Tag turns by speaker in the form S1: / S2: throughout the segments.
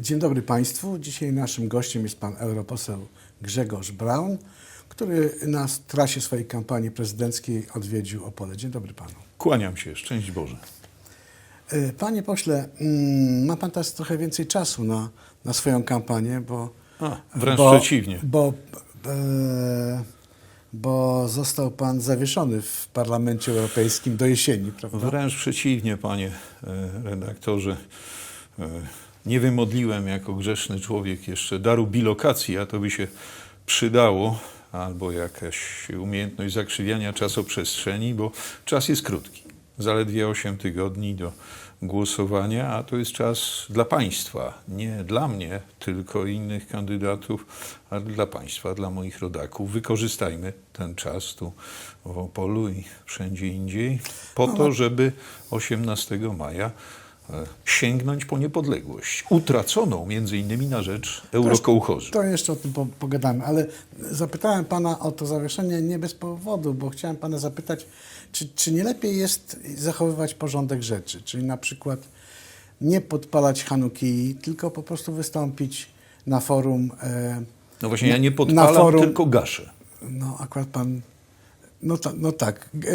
S1: Dzień dobry Państwu. Dzisiaj naszym gościem jest pan europoseł Grzegorz Braun, który na trasie swojej kampanii prezydenckiej odwiedził Opole. Dzień dobry Panu.
S2: Kłaniam się, szczęść Boże.
S1: E, Panie pośle, mm, ma Pan teraz trochę więcej czasu na, na swoją kampanię, bo...
S2: A, wręcz
S1: bo,
S2: przeciwnie.
S1: Bo, e, bo został Pan zawieszony w Parlamencie Europejskim do jesieni, prawda?
S2: Wręcz przeciwnie, panie e, redaktorze. Nie wymodliłem jako grzeszny człowiek jeszcze daru bilokacji, a to by się przydało, albo jakaś umiejętność zakrzywiania czasoprzestrzeni, bo czas jest krótki. Zaledwie 8 tygodni do głosowania, a to jest czas dla państwa, nie dla mnie, tylko innych kandydatów, ale dla państwa, dla moich rodaków. Wykorzystajmy ten czas tu w Opolu i wszędzie indziej po to, żeby 18 maja sięgnąć po niepodległość, utraconą między innymi na rzecz eurokołchozu.
S1: To jeszcze o tym po, pogadamy, ale zapytałem Pana o to zawieszenie nie bez powodu, bo chciałem Pana zapytać, czy, czy nie lepiej jest zachowywać porządek rzeczy, czyli na przykład nie podpalać Hanuki, tylko po prostu wystąpić na forum. E,
S2: No właśnie, ja nie podpalam,
S1: forum-
S2: tylko gaszę.
S1: no akurat Pan, no, ta, no tak, e,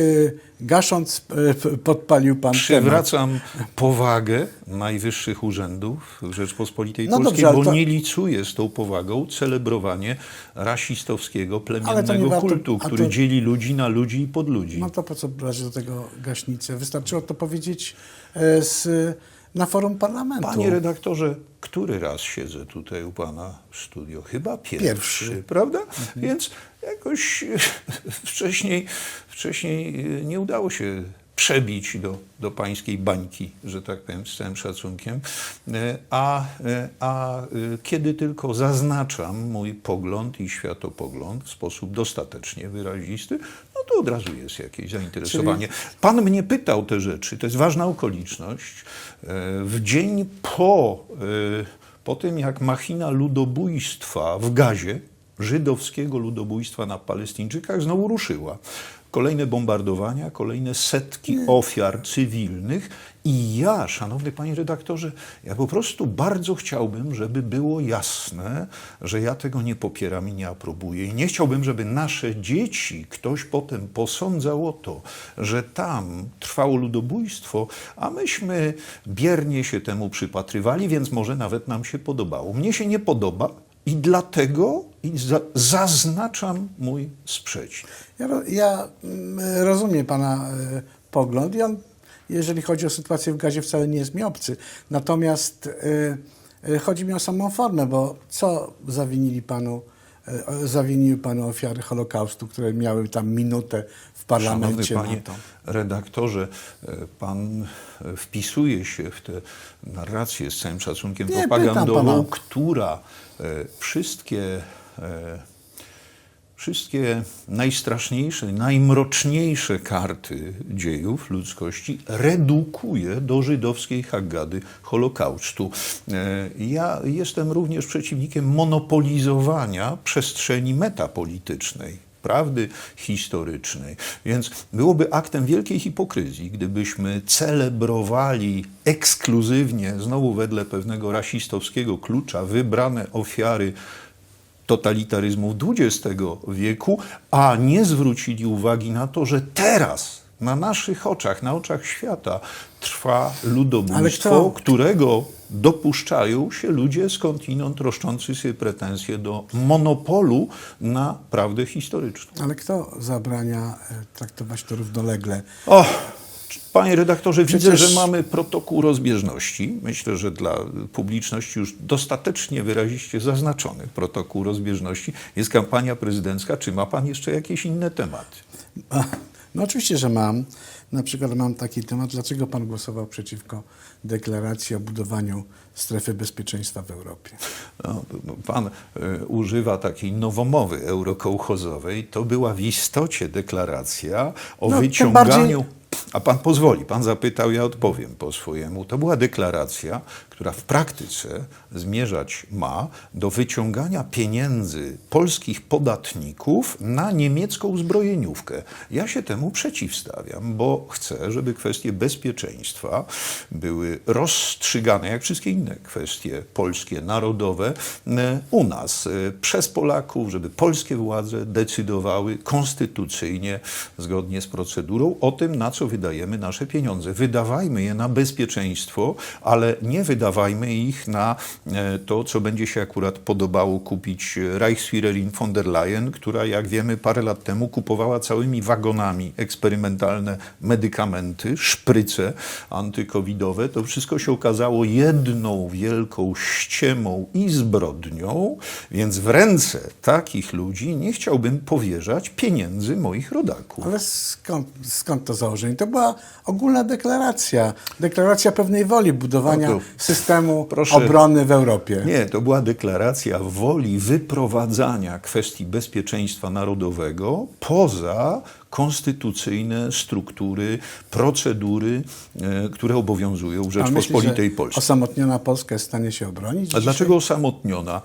S1: gasząc e, podpalił Pan temat.
S2: Przywracam powagę najwyższych urzędów Rzeczpospolitej
S1: No
S2: Polskiej,
S1: dobrze,
S2: bo
S1: to-
S2: nie licuję z tą powagą celebrowanie rasistowskiego, plemiennego
S1: warto-
S2: kultu, który
S1: to-
S2: dzieli ludzi na ludzi i podludzi.
S1: No to po co brać do tego gaśnicę? Wystarczyło to powiedzieć e, z, na forum parlamentu.
S2: Panie redaktorze, który raz siedzę tutaj u pana w studio? Chyba pierwszy,
S1: Pierwszy.
S2: prawda? Więc jakoś wcześniej, wcześniej nie udało się przebić do, do pańskiej bańki, że tak powiem, z całym szacunkiem. E, A, e, a kiedy tylko zaznaczam mój pogląd i światopogląd w sposób dostatecznie wyrazisty, to od razu jest jakieś zainteresowanie. Pan mnie pytał te rzeczy, to jest ważna okoliczność. E, W dzień po, e, po tym, jak machina ludobójstwa w Gazie, żydowskiego ludobójstwa na Palestyńczykach, znowu ruszyła. Kolejne bombardowania, kolejne setki ofiar cywilnych. I ja, szanowny panie redaktorze, ja po prostu bardzo chciałbym, żeby było jasne, że ja tego nie popieram i nie aprobuję. I nie chciałbym, żeby nasze dzieci ktoś potem posądzał o to, że tam trwało ludobójstwo, a myśmy biernie się temu przypatrywali, więc może nawet nam się podobało. Mnie się nie podoba i dlatego zaznaczam mój sprzeciw.
S1: Ja, ja mm, rozumiem Pana e, pogląd i on, jeżeli chodzi o sytuację w gazie, wcale nie jest mi obcy. Natomiast e, e, chodzi mi o samą formę, bo co zawinili Panu, zawiniły Panu ofiary Holokaustu, które miały tam minutę w
S2: Szanowny
S1: parlamencie
S2: panie
S1: na to?
S2: redaktorze, e, pan e, wpisuje się w tę narrację z całym szacunkiem
S1: Nie,
S2: propagandową,
S1: pana.
S2: która e, wszystkie, e, wszystkie najstraszniejsze, najmroczniejsze karty dziejów ludzkości redukuje do żydowskiej Haggady Holokaustu. E, Ja jestem również przeciwnikiem monopolizowania przestrzeni metapolitycznej prawdy historycznej. Więc byłoby aktem wielkiej hipokryzji, gdybyśmy celebrowali ekskluzywnie, znowu wedle pewnego rasistowskiego klucza, wybrane ofiary totalitaryzmów XX wieku, a nie zwrócili uwagi na to, że teraz na naszych oczach, na oczach świata trwa ludobójstwo,
S1: kto-
S2: którego dopuszczają się ludzie skądinąd troszczący sobie pretensje do monopolu na prawdę historyczną.
S1: Ale kto zabrania e, traktować to równolegle?
S2: O, panie redaktorze, widzę,
S1: Przecież-
S2: że mamy protokół rozbieżności. Myślę, że dla publiczności już dostatecznie wyraziście zaznaczony protokół rozbieżności. Jest kampania prezydencka. Czy ma pan jeszcze jakieś inne tematy?
S1: No oczywiście, że mam. Na przykład mam taki temat, dlaczego pan głosował przeciwko deklaracji o budowaniu strefy bezpieczeństwa w Europie?
S2: No, no, pan e, używa takiej nowomowy eurokołchozowej. To była w istocie deklaracja o
S1: No,
S2: wyciąganiu. A pan pozwoli, pan zapytał, ja odpowiem po swojemu. To była deklaracja, która w praktyce zmierzać ma do wyciągania pieniędzy polskich podatników na niemiecką uzbrojeniówkę. Ja się temu przeciwstawiam, bo chcę, żeby kwestie bezpieczeństwa były rozstrzygane, jak wszystkie inne kwestie polskie, narodowe, e, u nas, e, przez Polaków, żeby polskie władze decydowały konstytucyjnie, zgodnie z procedurą, o tym, na co wydajemy nasze pieniądze. Wydawajmy je na bezpieczeństwo, ale nie wydawajmy ich na e, to, co będzie się akurat podobało kupić Reichsführerin von der Leyen, która, jak wiemy, parę lat temu kupowała całymi wagonami eksperymentalne medykamenty, szpryce antykowidowe. To wszystko się okazało jedną wielką ściemą i zbrodnią, więc w ręce takich ludzi nie chciałbym powierzać pieniędzy moich rodaków.
S1: Ale skąd, skąd to założenie? To była ogólna deklaracja. Deklaracja pewnej woli budowania
S2: No to
S1: systemu
S2: proszę-
S1: obrony w Europie.
S2: Nie, to była deklaracja woli wyprowadzania kwestii bezpieczeństwa narodowego poza konstytucyjne struktury, procedury, e, które obowiązują w
S1: myśli,
S2: Rzeczpospolitej
S1: że
S2: Polskiej.
S1: Osamotniona Polska jest w stanie się obronić?
S2: A
S1: dzisiaj?
S2: dlaczego osamotniona?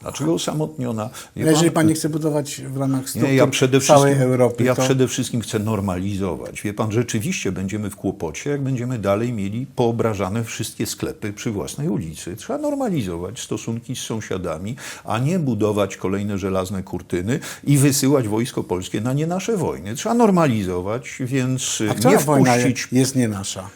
S2: Dlaczego osamotniona? Wie
S1: Jeżeli
S2: pan-
S1: nie chce budować w ramach struktur
S2: Nie, ja przede
S1: całej Europy,
S2: ja
S1: to
S2: przede wszystkim chcę normalizować. Wie pan, rzeczywiście będziemy w kłopocie, jak będziemy dalej mieli poobrażane wszystkie sklepy przy własnej ulicy. Trzeba normalizować stosunki z sąsiadami, a nie budować kolejne żelazne kurtyny i wysyłać wojsko polskie na nie nasze wojny. Trzeba normalizować, więc
S1: a
S2: nie
S1: wojna
S2: wpuścić
S1: jest nie nasza?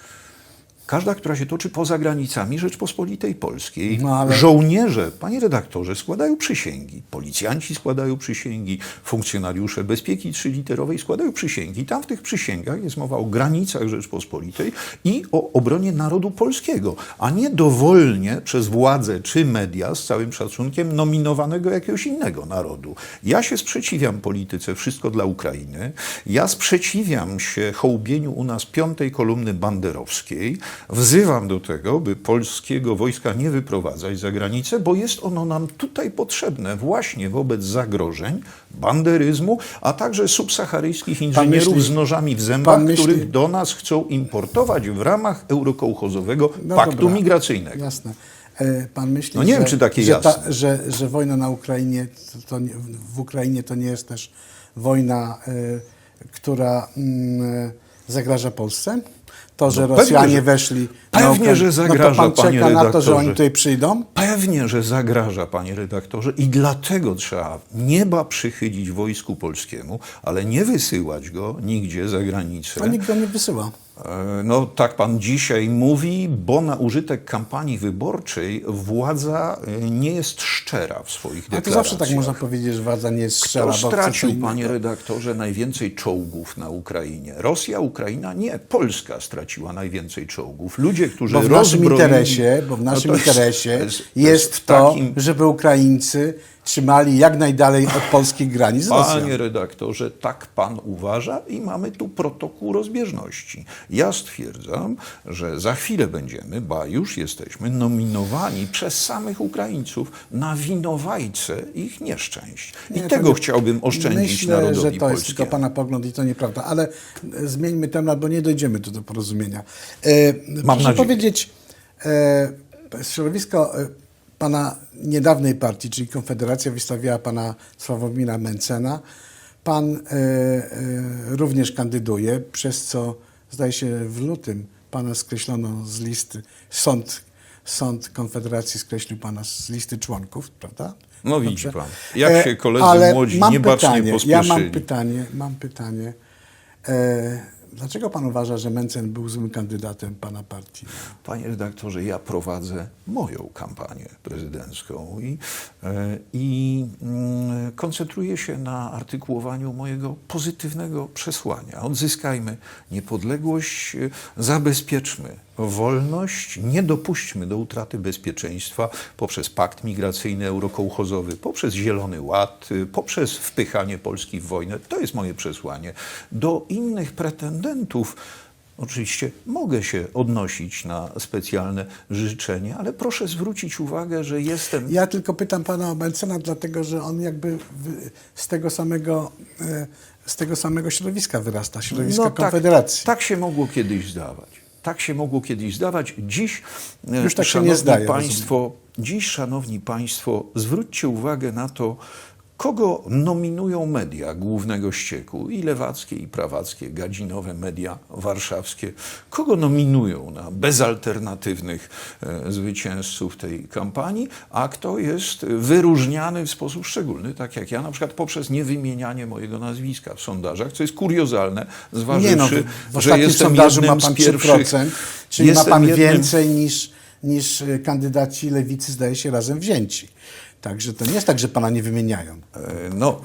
S2: Każda, która się toczy poza granicami Rzeczpospolitej Polskiej.
S1: No, ale-
S2: Żołnierze, panie redaktorze, składają przysięgi. Policjanci składają przysięgi, funkcjonariusze bezpieki trzyliterowej składają przysięgi. Tam w tych przysięgach jest mowa o granicach Rzeczpospolitej i o obronie narodu polskiego, a nie dowolnie przez władze czy media, z całym szacunkiem, nominowanego jakiegoś innego narodu. Ja się sprzeciwiam polityce Wszystko dla Ukrainy. Ja sprzeciwiam się hołbieniu u nas piątej kolumny banderowskiej. Wzywam do tego, by polskiego wojska nie wyprowadzać za granicę, bo jest ono nam tutaj potrzebne właśnie wobec zagrożeń banderyzmu, a także subsaharyjskich inżynierów
S1: myśli-
S2: z nożami w zębach,
S1: myśli-
S2: których do nas chcą importować w ramach eurokołchozowego
S1: No
S2: paktu
S1: dobra,
S2: migracyjnego.
S1: Jasne. E, Pan myśli,
S2: No nie
S1: że,
S2: wiem, czy takie
S1: że,
S2: jasne.
S1: że, że wojna na Ukrainie, to, to nie, w Ukrainie to nie jest też wojna, e, która e, zagraża Polsce? To, że
S2: No pewnie,
S1: Rosjanie
S2: że-
S1: weszli
S2: pewnie,
S1: na
S2: że
S1: no
S2: zagraża,
S1: to pan
S2: panie
S1: czeka na to, że
S2: redaktorze.
S1: oni tutaj przyjdą?
S2: Pewnie, że zagraża, panie redaktorze, i dlatego trzeba nieba przychylić wojsku polskiemu, ale nie wysyłać go nigdzie za granicę.
S1: A nikt go nie wysyła.
S2: E, No tak pan dzisiaj mówi, bo na użytek kampanii wyborczej władza e, nie jest szczera w swoich
S1: Ale to
S2: deklaracjach.
S1: zawsze tak można powiedzieć, że władza nie jest strzela.
S2: Kto stracił, panie redaktorze, najwięcej czołgów na Ukrainie? Rosja, Ukraina? Nie, Polska straciła najwięcej czołgów. Ludzie, którzy
S1: Bo w naszym interesie, bo w
S2: No
S1: naszym
S2: to jest-
S1: interesie
S2: to jest- to
S1: jest,
S2: w
S1: to,
S2: takim-
S1: żeby Ukraińcy trzymali jak najdalej od polskich granic.
S2: Panie redaktorze, tak pan uważa i mamy tu protokół rozbieżności. Ja stwierdzam, że za chwilę będziemy, ba już jesteśmy, nominowani przez samych Ukraińców na winowajcę ich nieszczęść. I
S1: Nie,
S2: tego chciałbym oszczędzić
S1: Myślę,
S2: narodowi
S1: że to jest tylko pana pogląd i to nieprawda, ale e, zmieńmy temat, bo nie dojdziemy tu do porozumienia. E,
S2: Mam nadzieję.
S1: powiedzieć, e, środowisko e, pana niedawnej partii, czyli Konfederacja, wystawiła pana Sławomira Mencena. Pan e, e, również kandyduje, przez co zdaje się w lutym pana skreślono z listy, sąd, sąd Konfederacji skreślił pana z listy członków, prawda?
S2: No widzi
S1: Dobrze.
S2: pan, jak
S1: E,
S2: się koledzy
S1: ale
S2: młodzi niebacznie
S1: pytanie, Ja
S2: pospieszyli.
S1: mam pytanie, mam pytanie. E, dlaczego pan uważa, że Mencen był złym kandydatem pana partii?
S2: Panie redaktorze, ja prowadzę moją kampanię prezydencką i, e, i mm, koncentruję się na artykułowaniu mojego pozytywnego przesłania. Odzyskajmy niepodległość, e, zabezpieczmy wolność, nie dopuśćmy do utraty bezpieczeństwa poprzez pakt migracyjny eurokołchozowy, poprzez Zielony Ład, e, poprzez wpychanie Polski w wojnę. To jest moje przesłanie. Do innych pretendentów Oczywiście mogę się odnosić na specjalne życzenie, ale proszę zwrócić uwagę, że jestem.
S1: Ja tylko pytam pana o Mencena, dlatego że on jakby z tego samego e, z tego samego środowiska wyrasta, środowiska
S2: tak,
S1: Konfederacji.
S2: tak się mogło kiedyś zdawać. Tak się mogło kiedyś zdawać. Dziś, e,
S1: Już tak się
S2: szanowni
S1: nie zdaje,
S2: Państwo, dziś, szanowni Państwo, zwróćcie uwagę na to, kogo nominują media głównego ścieku, i lewackie, i prawackie, gadzinowe media warszawskie, kogo nominują na bezalternatywnych e, zwycięzców tej kampanii, a kto jest wyróżniany w sposób szczególny, tak jak ja, na przykład poprzez niewymienianie mojego nazwiska w sondażach, co jest kuriozalne, zważywszy,
S1: Nie no, w
S2: że jestem
S1: sondażu ma
S2: jednym
S1: pan
S2: z pierwszych...
S1: 3%, czyli ma pan
S2: jednym-
S1: więcej niż, niż y, kandydaci lewicy, zdaje się, razem wzięci. Także to nie jest tak, że pana nie wymieniają.
S2: E, No,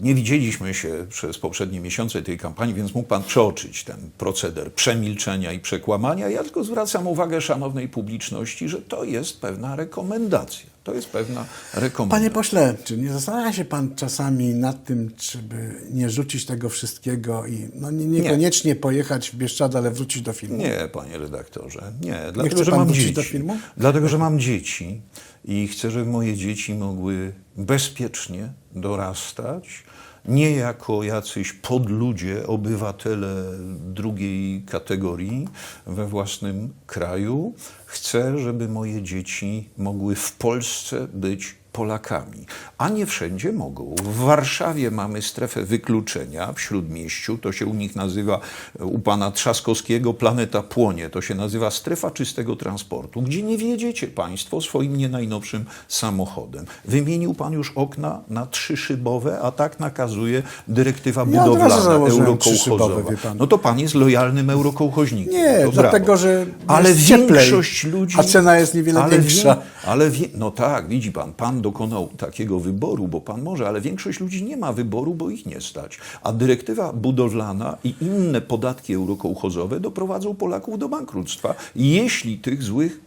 S2: nie widzieliśmy się przez poprzednie miesiące tej kampanii, więc mógł pan przeoczyć ten proceder przemilczenia i przekłamania. Ja tylko zwracam uwagę szanownej publiczności, że to jest pewna rekomendacja. To jest pewna rekomendacja.
S1: Panie pośle, czy nie zastanawia się pan czasami nad tym, czy by nie rzucić tego wszystkiego i no, nie, niekoniecznie pojechać w Bieszczady, ale wrócić do filmu?
S2: Nie, panie redaktorze, nie. Dlatego,
S1: chce
S2: że mam dzieci.
S1: do filmu?
S2: Dlatego, że mam dzieci i chcę, żeby moje dzieci mogły bezpiecznie dorastać, nie jako jacyś podludzie, obywatele drugiej kategorii we własnym kraju. Chcę, żeby moje dzieci mogły w Polsce być Polakami, a nie wszędzie mogą. W Warszawie mamy strefę wykluczenia w Śródmieściu, to się u nich nazywa, u pana Trzaskowskiego, planeta płonie, to się nazywa strefa czystego transportu, gdzie nie wjedziecie państwo swoim nie najnowszym samochodem. Wymienił pan już okna na trzyszybowe, a tak nakazuje dyrektywa
S1: Ja
S2: budowlana eurokołchozowa. No to pan jest lojalnym eurokołchoźnikiem.
S1: Nie,
S2: to
S1: dlatego,
S2: brawo.
S1: że
S2: ale
S1: jest cieplej,
S2: większość ludzi...
S1: a cena jest niewiele
S2: ale
S1: większa.
S2: Wie, ale wie, no tak, widzi pan, pan dokonał takiego wyboru, bo pan może, ale większość ludzi nie ma wyboru, bo ich nie stać. A dyrektywa budowlana i inne podatki eurokołchozowe doprowadzą Polaków do bankructwa, jeśli tych złych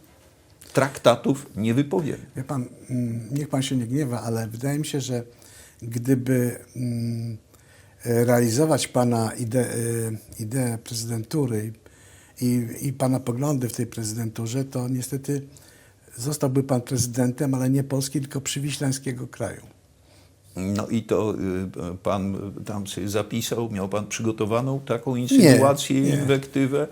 S2: traktatów nie wypowiemy.
S1: Wie pan, mm, niech pan się nie gniewa, ale wydaje mi się, że gdyby mm, realizować pana ide, e, ideę prezydentury i, i pana poglądy w tej prezydenturze, to niestety zostałby pan prezydentem, ale nie Polski, tylko przywiślańskiego kraju.
S2: No i to y, pan tam sobie zapisał, miał pan przygotowaną taką insynuację,
S1: nie.
S2: inwektywę.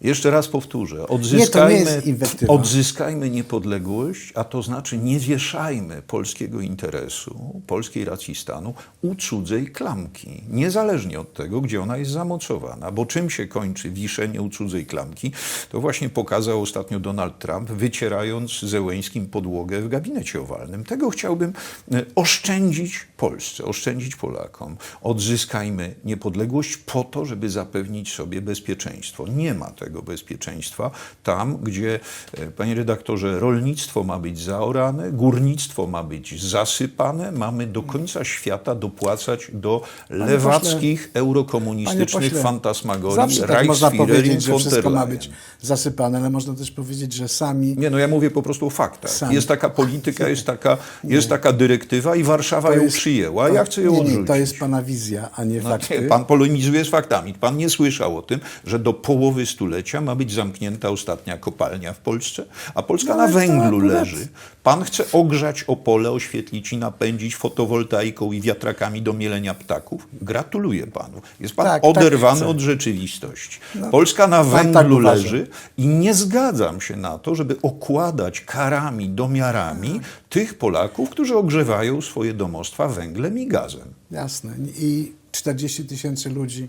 S2: Jeszcze raz powtórzę,
S1: Nie,
S2: odzyskajmy,
S1: nie inwektywa.
S2: odzyskajmy niepodległość, a to znaczy nie wieszajmy polskiego interesu, polskiej racji stanu u cudzej klamki, niezależnie od tego, gdzie ona jest zamocowana. Bo czym się kończy wiszenie u cudzej klamki, to właśnie pokazał ostatnio Donald Trump, wycierając Zełęskim podłogę w gabinecie owalnym. Tego chciałbym e, oszczędzić Polsce, oszczędzić Polakom. Odzyskajmy niepodległość po to, żeby zapewnić sobie bezpieczeństwo. Nie ma tego bezpieczeństwa tam, gdzie, e, panie redaktorze, rolnictwo ma być zaorane, górnictwo ma być zasypane, mamy do końca świata dopłacać do lewackich, eurokomunistycznych
S1: pośle,
S2: fantasmagorii,
S1: Zawsze tak można powiedzieć, że wszystko ma być zasypane, ale można też powiedzieć, że sami
S2: Nie, no ja mówię po prostu o faktach.
S1: Sami.
S2: Jest taka polityka, jest taka, jest taka dyrektywa i Warszawa ją
S1: jest-
S2: przyjęła, ja chcę ją
S1: nie,
S2: odrzucić.
S1: nie, to jest pana wizja, a nie
S2: No
S1: fakty.
S2: nie, pan polemizuje z faktami. Pan nie słyszał o tym, że do połowy stulecia ma być zamknięta ostatnia kopalnia w Polsce, a Polska
S1: No,
S2: na węglu leży. Pan chce ogrzać Opole, oświetlić i napędzić fotowoltaiką i wiatrakami do mielenia ptaków? Gratuluję panu. Jest pan
S1: Tak, tak
S2: oderwany
S1: chcę.
S2: od rzeczywistości. Polska na
S1: tak
S2: węglu
S1: uważa.
S2: leży i nie zgadzam się na to, żeby okładać karami, domiarami tych Polaków, którzy ogrzewają swoje domostwa węglem i gazem.
S1: Jasne. I 40 tysięcy ludzi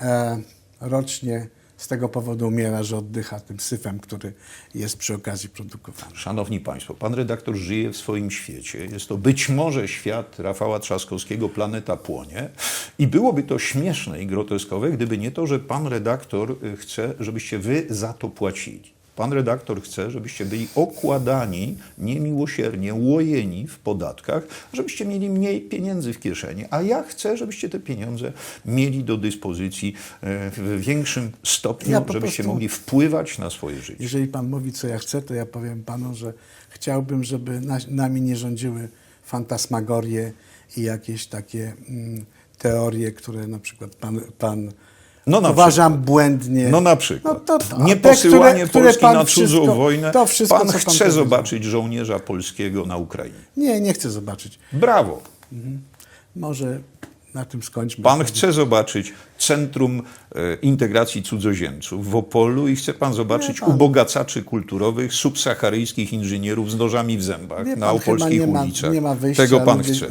S1: e, rocznie z tego powodu umiera, że oddycha tym syfem, który jest przy okazji produkowany.
S2: Szanowni Państwo, pan redaktor żyje w swoim świecie. Jest to być może świat Rafała Trzaskowskiego, Planeta Płonie. I byłoby to śmieszne i groteskowe, gdyby nie to, że pan redaktor y, chce, żebyście wy za to płacili. Pan redaktor chce, żebyście byli okładani niemiłosiernie, łojeni w podatkach, żebyście mieli mniej pieniędzy w kieszeni. A ja chcę, żebyście te pieniądze mieli do dyspozycji e, w większym stopniu,
S1: Ja
S2: żebyście
S1: prostu-
S2: mogli wpływać na swoje życie.
S1: Jeżeli pan mówi, co ja chcę, to ja powiem panu, że chciałbym, żeby na, nami nie rządziły fantasmagorie i jakieś takie mm, teorie, które na przykład pan, pan
S2: No na
S1: uważam błędnie.
S2: No na przykład.
S1: No to- to-
S2: nie
S1: te,
S2: posyłanie
S1: które- które
S2: Polski
S1: pan
S2: na cudzą
S1: wszystko-
S2: wojnę.
S1: to wszystko,
S2: pan
S1: pan
S2: chce
S1: powiedział.
S2: zobaczyć żołnierza polskiego na Ukrainie.
S1: Nie, nie chcę zobaczyć.
S2: Brawo.
S1: Może na tym skończmy.
S2: Pan chce zobaczyć Centrum e, Integracji Cudzoziemców w Opolu i chce pan zobaczyć
S1: pan-
S2: ubogacaczy kulturowych, subsaharyjskich inżynierów z nożami w zębach na
S1: pan,
S2: opolskich
S1: nie ma,
S2: ulicach.
S1: nie ma wyjścia.
S2: Tego pan
S1: ludzie-
S2: chce.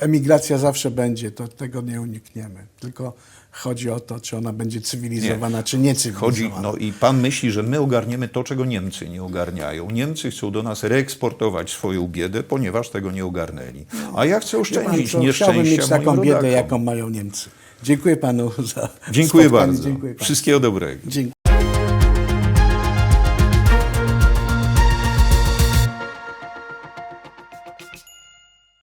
S1: Emigracja zawsze będzie, to tego nie unikniemy. Tylko chodzi o to, czy ona będzie cywilizowana, czy
S2: Chodzi,
S1: niecywilizowana.
S2: no i pan myśli, że my ogarniemy to, czego Niemcy nie ogarniają. Niemcy chcą do nas reeksportować swoją biedę, ponieważ tego nie ogarnęli. A ja chcę.
S1: Wie pan
S2: oszczędzić
S1: co, Chciałbym
S2: nieszczęścia
S1: mieć taką biedę,
S2: rodakom.
S1: jaką mają Niemcy. Dziękuję panu za
S2: Dziękuję
S1: spotkanie.
S2: bardzo.
S1: Dziękuję.
S2: Wszystkiego dobrego.
S1: Dziękuję.